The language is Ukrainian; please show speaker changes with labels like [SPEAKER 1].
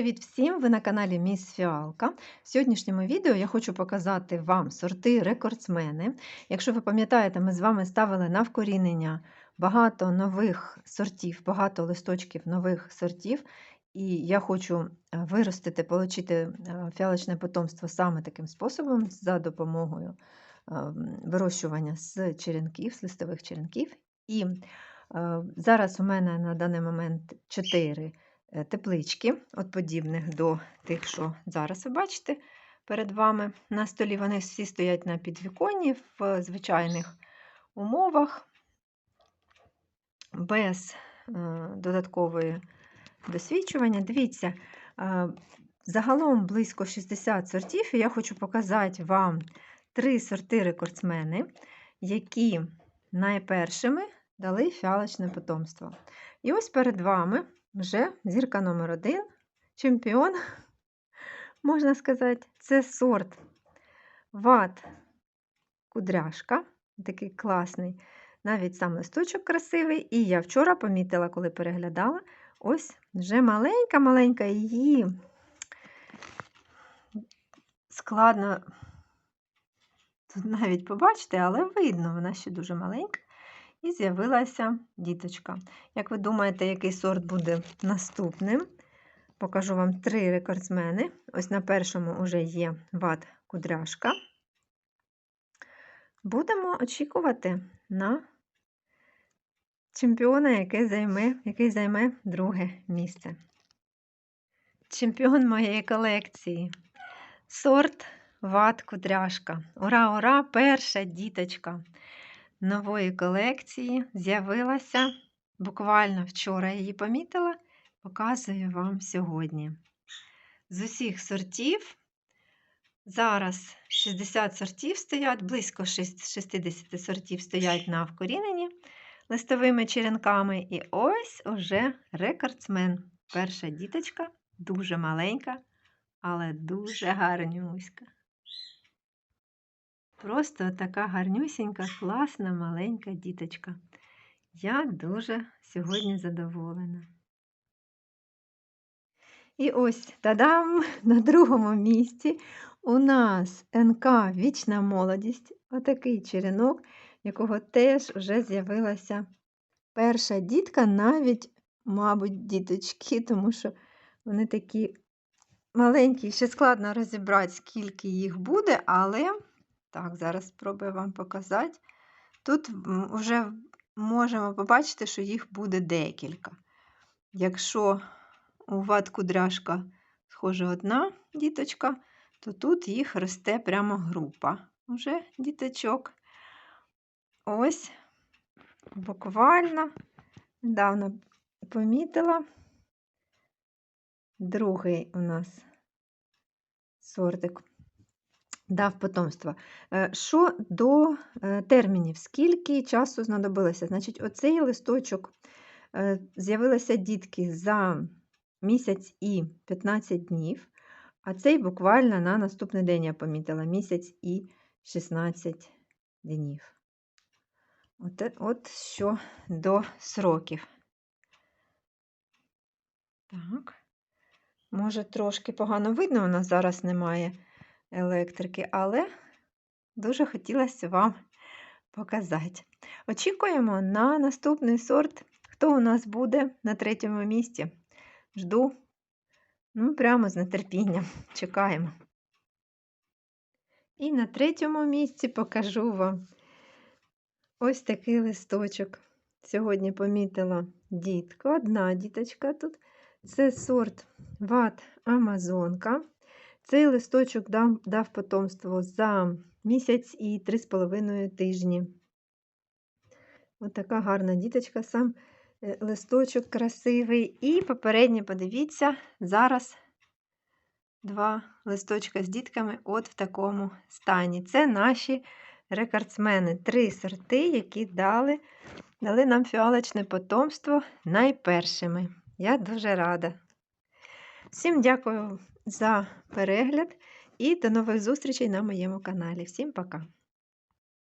[SPEAKER 1] Привіт всім! Ви на каналі Міс Фіалка. В сьогоднішньому відео я хочу показати вам сорти рекордсмени. Якщо ви пам'ятаєте, ми з вами ставили на вкорінення багато нових сортів, багато листочків нових сортів. І я хочу е, виростити, отримати е, фіалочне потомство саме таким способом, за допомогою е, вирощування з черенків, з листових черенків. І зараз у мене на даний момент 4 Е, теплички, от подібних до тих, що зараз ви бачите перед вами на столі. Вони всі стоять на підвіконні в звичайних умовах, без е, додаткової досвідчування. Дивіться, е, загалом близько 60 сортів, і я хочу показати вам три сорти рекордсмени, які найпершими дали фіалочне потомство. І ось перед вами вже зірка номер один, чемпіон, можна сказати, це сорт ват кудряшка, такий класний. Навіть сам листочок красивий. І я вчора помітила, коли переглядала, ось вже маленька-маленька її складно тут навіть побачити, але видно, вона ще дуже маленька. І з'явилася діточка. Як ви думаєте, який сорт буде наступним? Покажу вам три рекордсмени. Ось на першому вже є ват кудряшка. Будемо очікувати на чемпіона, який займе, який займе друге місце. Чемпіон моєї колекції. Сорт ват кудряшка. Ура, ура! Перша діточка! Нової колекції з'явилася буквально вчора її помітила, показую вам сьогодні. З усіх сортів, зараз 60 сортів стоять, близько 60 сортів стоять на вкоріненні листовими черенками. І ось уже рекордсмен. Перша діточка, дуже маленька, але дуже гарнюська. Просто така гарнюсінька, класна, маленька діточка. Я дуже сьогодні задоволена. І ось тадам! На другому місці у нас НК Вічна молодість, отакий черенок, якого теж вже з'явилася перша дітка, навіть, мабуть, діточки, тому що вони такі маленькі, ще складно розібрати, скільки їх буде, але. Так, зараз спробую вам показати. Тут вже можемо побачити, що їх буде декілька. Якщо у ватку дряжка схоже одна діточка, то тут їх росте прямо група уже діточок. Ось, буквально недавно помітила. Другий у нас сортик дав потомство. Е, що до е, термінів, скільки часу знадобилося? Значить, оцей листочок е, з'явилися дітки за місяць і 15 днів, а цей буквально на наступний день я помітила місяць і 16 днів. От, от що до сроків. Так, може, трошки погано видно, у нас зараз немає електрики, але дуже хотілося вам показати. Очікуємо на наступний сорт, хто у нас буде на третьому місці. Жду, ну, прямо з нетерпінням чекаємо. І на третьому місці покажу вам ось такий листочок. Сьогодні помітила дітку, одна діточка тут. Це сорт ват Амазонка. Цей листочок дав, дав потомство за місяць і 3,5 тижні. Ось така гарна діточка, сам е, листочок красивий. І попередньо, подивіться, зараз два листочка з дітками от в такому стані. Це наші рекордсмени. Три сорти, які дали, дали нам фіалочне потомство найпершими. Я дуже рада. Всім дякую за перегляд і до нових зустрічей на моєму каналі. Всім пока!